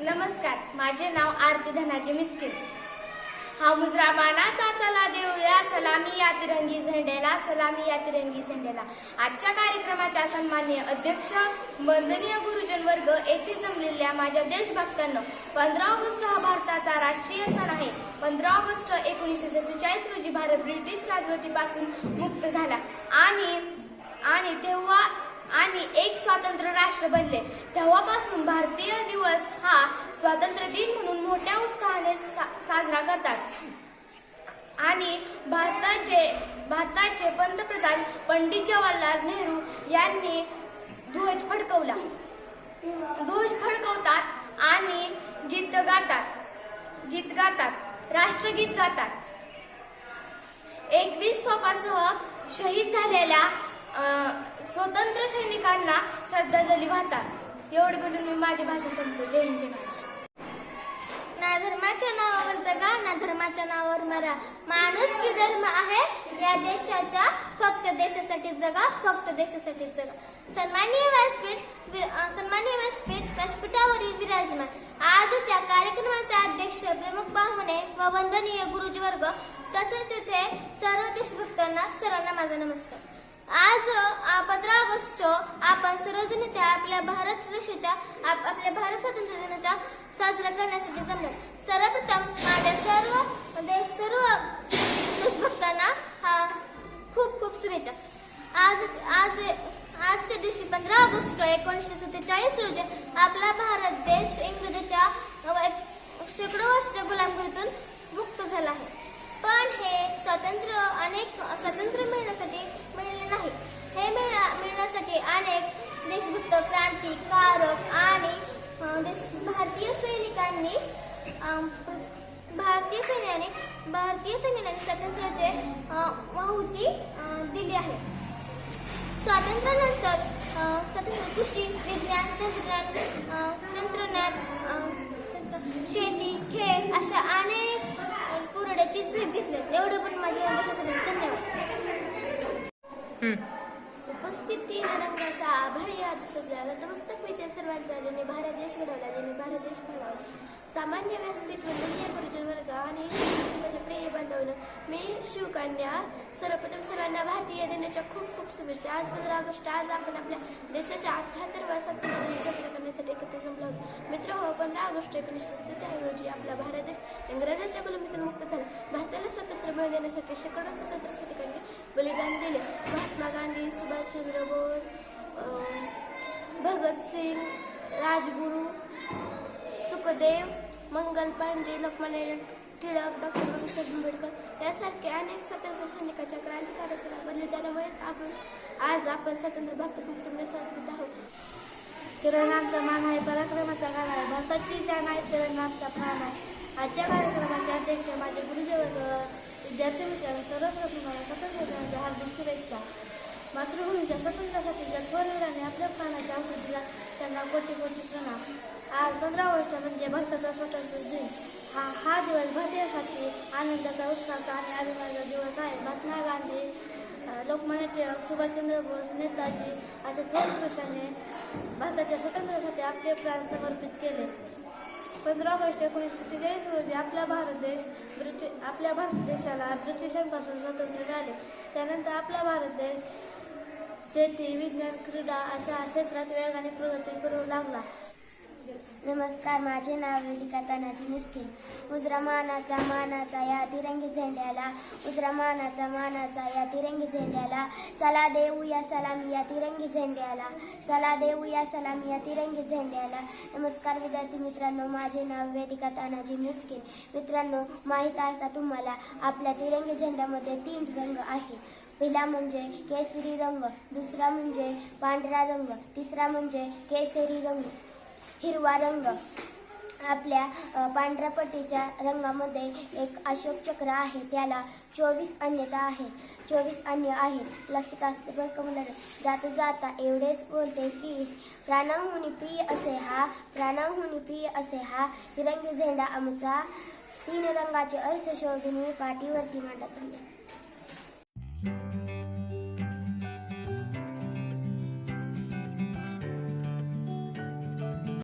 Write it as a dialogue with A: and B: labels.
A: नमस्कार माझे नाव आरती धनाजी मिस्किन. हा मुजरा मानाचा चला देऊया. सलामी या तिरंगी झेंड्याला सलामी या तिरंगी झेंड्याला. आजच्या कार्यक्रमाच्या सन्मान्य अध्यक्ष वंदनीय गुरुजन वर्ग येथे जमलेल्या माझ्या देशभक्तांना पंधरा ऑगस्ट हा भारताचा राष्ट्रीय सण आहे. पंधरा ऑगस्ट एकोणीसशे सत्तेचाळीस रोजी भारत ब्रिटिश राजवटीपासून मुक्त झाला. आणि आणि तेव्हा आणि एक स्वातंत्र्य राष्ट्र बनले. तेव्हापासून भारतीय दिवस हा स्वातंत्र्य दिन म्हणून मोठ्या उत्साहाने सा- साजरा करतात. आणि भारताचे भारताचे पंतप्रधान पंडित जवाहरलाल नेहरू यांनी ध्वज फडकवला. ध्वज फडकवतात आणि गीत गातात गीत गातात राष्ट्रगीत गातात. एकवीस तोपासह शहीद झालेल्या स्वतंत्र सैनिकांना श्रद्धांजली वाहतात. एवढे बोलून मी माझी भाषा संपतो जय हिंद जय महाराष्ट्र.
B: ना धर्माच्या नावावर जगा ना धर्माच्या नावावर मरा. माणूस की धर्म आहे या देशाच्या फक्त देशासाठी जगा फक्त देशासाठी जगा. सन्माननीय व्यासपीठ सन्माननीय व्यासपीठ व्यासपीठावरील विराजमान. आजच्या कार्यक्रमाचे अध्यक्ष प्रमुख पाहुणे व वंदनीय गुरुजी वर्ग तसेच तिथे सर्व देशभक्तांना सर्वांना माझा नमस्कार. आज पंधरा ऑगस्ट आपण सर्वजण आपल्या भारत देशाच्या आप- आपल्या भारत स्वातंत्र्य दिनाचा साजरा करण्यासाठी जमलो. सर्वप्रथम माझ्या सर्व देश सर्व देशभक्तांना हा खूप खूप शुभेच्छा. आज आज आजच्या दिवशी पंधरा ऑगस्ट एकोणीसशे सत्तेचाळीस रोजी आपला भारत देश इंग्रजाच्या एक शेकडो वर्ष गुलामगिरीतून मुक्त झाला आहे. पण हे स्वातंत्र्य अनेक स्वातंत्र्य मिळण्यासाठी मिळले नाही. हे मिळा मिळण्यासाठी अनेक देशभक्त क्रांतिकारक आणि देश भारतीय सैनिकांनी भारतीय सैन्याने भारतीय सैन्याने स्वातंत्र्याचे अ, दिली आहे. स्वातंत्र्यानंतर स्वतंत्र स्वातंत्र्य कृषी विज्ञान तंत्रज्ञान तंत्रज्ञान शेती खेळ अशा अनेक झेप घेतले एवढं पण माझ्या भाषेसाठी धन्यवाद.
A: उपस्थित तीन रंगाचा आभारी आज सध्या नतमस्तक मी त्या सर्वांचा ज्यांनी भारत देश घडवला. ज्यांनी भारत देश घडवला. सामान्य व्यासपीठ वंदनीय गुरुजन वर्ग आणि माझ्या प्रिय बांधवांनो मी शिवकन्या सर्वप्रथम सर्वांना भारतीय दिनाच्या खूप खूप शुभेच्छा. आज पंधरा ऑगस्ट. आज आपण आपल्या देशाच्या अठ्याहत्तरव्या स्वातंत्र्य साजरा करण्यासाठी पंधरा ऑगस्ट एकोणीसशे सत्तेचाळीस रोजी आपला भारत देश इंग्रजाच्या गुलामीतून मुक्त झाला. भारताला स्वातंत्र्य मिळवून देण्यासाठी शेकडो स्वतंत्र सैनिकांनी बलिदान दिले. महात्मा गांधी सुभाषचंद्र बोस भगतसिंग राजगुरू सुखदेव मंगल पांडे लोकमान्य टिळक डॉक्टर बाबासाहेब आंबेडकर यासारखे अनेक स्वतंत्र सैनिकाच्या क्रांतिकारकाच्या बलिदानामुळेच आपण आज आपण स्वतंत्र भारत मुक्त संस्कृत आहोत. तिरंगाचा मान आहे पराक्रमाचा गाण आहे भारताची शान आहे तिरंगाचा प्राण आहे आजच्या कार्यक्रमाचे अध्यक्ष माझे गुरुजवर्ग विद्यार्थी मित्र सर्वप्रथम मला हार्दिक शुभेच्छा मातृभूमीच्या स्वातंत्र्यासाठी ज्या थोरवीरांनी आपल्या प्राणाच्या आहुती दिला त्यांना कोटी कोटी प्रणाम आज पंधरा ऑगस्ट म्हणजे भारताचा स्वातंत्र्य दिन हा हा दिवस भारतीयासाठी आनंदाचा उत्साहाचा आणि अभिमानाचा दिवस आहे महात्मा गांधी लोकमान्य टिळक सुभाषचंद्र बोस नेताजी अशा थोर पुरुषांनी भारताच्या स्वातंत्र्यासाठी आपले प्राण समर्पित केले पंधरा ऑगस्ट एकोणीसशे त्रेचाळीस रोजी आपला भारत देश ब्रिटि आपल्या भारत देशाला ब्रिटिशांपासून स्वतंत्र झाले त्यानंतर आपला भारत देश शेती विज्ञान क्रीडा अशा क्षेत्रात वेगाने प्रगती करू लागला.
B: नमस्कार माझे नाव वेदिका तानाजी मिस्के उजरा मानाचा मानाचा या तिरंगी झेंड्याला. उजरा मानाचा मानाचा या तिरंगी झेंड्याला. चला देऊ या सलामी या तिरंगी झेंड्याला. चला देऊ या सलामी या तिरंगी झेंड्याला. नमस्कार विद्यार्थी मित्रांनो माझे नाव वेदिका तानाजी मिस्के मित्रांनो माहीत आहे का तुम्हाला आपल्या तिरंगी झेंड्यामध्ये तीन रंग आहे. पहिला म्हणजे केसरी रंग दुसरा म्हणजे पांढरा रंग तिसरा म्हणजे केसरी रंग. हिरवा रंग. आपल्या पांढऱ्या पट्टीच्या रंगामध्ये एक अशोक चक्र आहे. त्याला चोवीस अन्यता आहे. चोवीस अन्य आहेत. लक्षात असते बरं का जाता जाता एवढेच बोलते की प्राणाहुनी प्रिय असे हा प्राणाहुनी प्रिय असे हा तिरंगी झेंडा आमचा
C: तीन रंगाचे अर्थ शोधून मी पाठीवरती मांडत आले